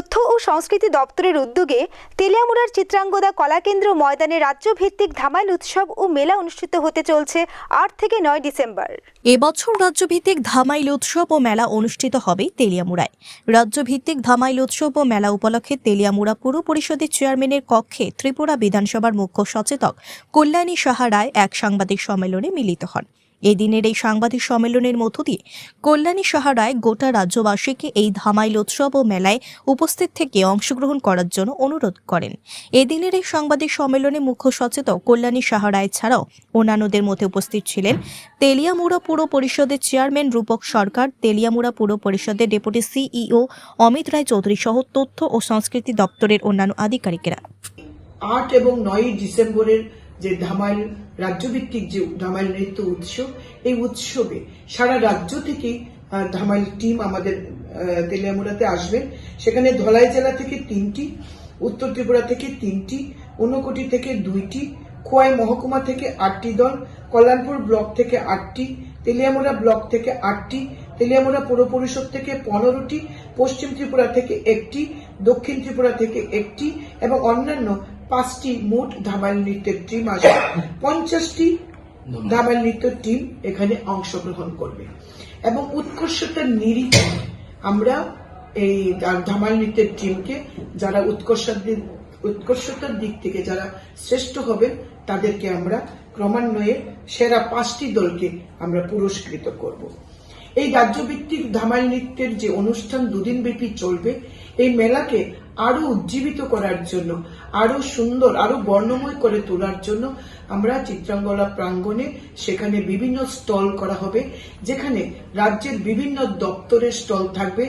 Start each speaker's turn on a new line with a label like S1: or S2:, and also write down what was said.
S1: তথ্য ও সংস্কৃতি দপ্তরের উদ্যোগে তেলিয়ামুড়ার চিত্রাঙ্গদা কলাকেন্দ্র ময়দানে রাজ্যভিত্তিক ধামাইল উৎসব ও মেলা অনুষ্ঠিত হতে চলছে আট থেকে নয় ডিসেম্বর।
S2: এবছর রাজ্যভিত্তিক ধামাইল উৎসব ও মেলা অনুষ্ঠিত হবে তেলিয়ামুড়ায়। রাজ্যভিত্তিক ধামাইল উৎসব ও মেলা উপলক্ষে তেলিয়ামুড়া পুর পরিষদের চেয়ারম্যানের কক্ষে ত্রিপুরা বিধানসভার মুখ্য সচেতক কল্যাণী সাহা রায় এক সাংবাদিক সম্মেলনে মিলিত হন। এদিনের এই সাংবাদিক সম্মেলনের মধ্য দিয়ে কল্যাণী সাহারায় গোটা রাজ্যবাসীকে এই ধামাইল উৎসব ও মেলায় উপস্থিত থেকে অংশগ্রহণ করার জন্য অনুরোধ করেন। এদিনের এই সাংবাদিক সম্মেলনে মুখ্য সচেতক কল্যাণী সাহারায় ছাড়াও অন্যান্যদের মধ্যে উপস্থিত ছিলেন তেলিয়ামুড়া পুর পরিষদের চেয়ারম্যান রূপক সরকার, তেলিয়ামুড়া পুর পরিষদের ডেপুটি সিইও অমিত রায় চৌধুরী সহ তথ্য ও সংস্কৃতি দপ্তরের অন্যান্য আধিকারিকেরা।
S3: আট এবং নয়ই ডিসেম্বরের যে ধামাইল রাজ্যভিত্তিক যে ধামাইল নৃত্য উৎসব, এই উৎসবে সারা রাজ্য থেকে ধামাইল টিম আমাদের তেলিয়ামুড়াতে আসবেন। সেখানে ধলাই জেলা থেকে তিনটি, উত্তর ত্রিপুরা থেকে তিনটি, ঊনকোটি থেকে দুইটি, খোয়াই মহকুমা থেকে আটটি দল, কল্যাণপুর ব্লক থেকে আটটি, তেলিয়ামুড়া ব্লক থেকে আটটি, তেলিয়ামুড়া পৌর পরিষদ থেকে পনেরোটি, পশ্চিম ত্রিপুরা থেকে একটি দক্ষিণ ত্রিপুরা থেকে একটি এবং অন্যান্য পাঁচটি মোট ধামাইল নৃত্যের টিম আসবে। পঞ্চাশটি ধামাইল নৃত্যের টিম এখানে অংশগ্রহণ করবে। এবং উৎকর্ষতার নিরিখে আমরা এই ধা- ধামাইল নৃত্যের টিমকে যারা উৎকর্ষার দিক উৎকর্ষতার দিক থেকে যারা শ্রেষ্ঠ হবেন তাদেরকে আমরা ক্রমান্বয়ে সেরা পাঁচটি দলকে আমরা পুরস্কৃত করব। এই রাজ্যভিত্তিক ধামাল নৃত্যের যে অনুষ্ঠান দুদিন ব্যাপী চলবে, এই মেলাকে আরও উজ্জীবিত করার জন্য আরও সুন্দর আরও বর্ণময় করে তোলার জন্য আমরা চিত্রাঙ্গলা প্রাঙ্গণে সেখানে বিভিন্ন স্টল করা হবে, যেখানে রাজ্যের বিভিন্ন দপ্তরের স্টল থাকবে।